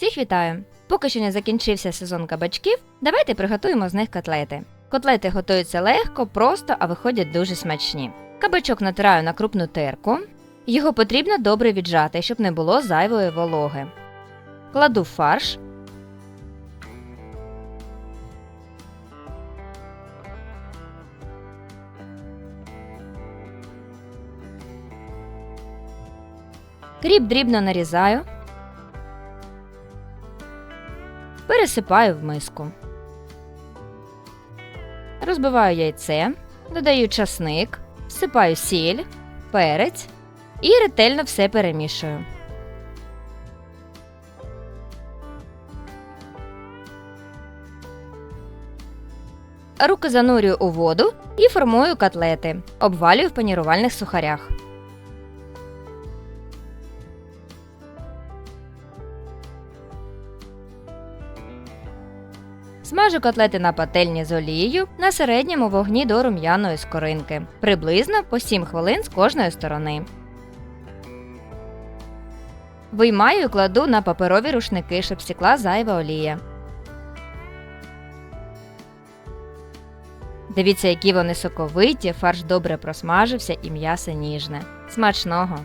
Всіх вітаю! Поки що не закінчився сезон кабачків, давайте приготуємо з них котлети. Котлети готуються легко, просто, а виходять дуже смачні. Кабачок натираю на крупну терку. Його потрібно добре віджати, щоб не було зайвої вологи. Кладу фарш. Кріп дрібно нарізаю. Пересипаю в миску. Розбиваю яйце, додаю часник, всипаю сіль, перець і ретельно все перемішую. Руки занурюю у воду і формую котлети. Обвалюю в панірувальних сухарях. Смажу котлети на пательні з олією на середньому вогні до рум'яної скоринки, приблизно по 7 хвилин з кожної сторони. Виймаю і кладу на паперові рушники, щоб стікла зайва олія. Дивіться, які вони соковиті, фарш добре просмажився і м'ясо ніжне. Смачного!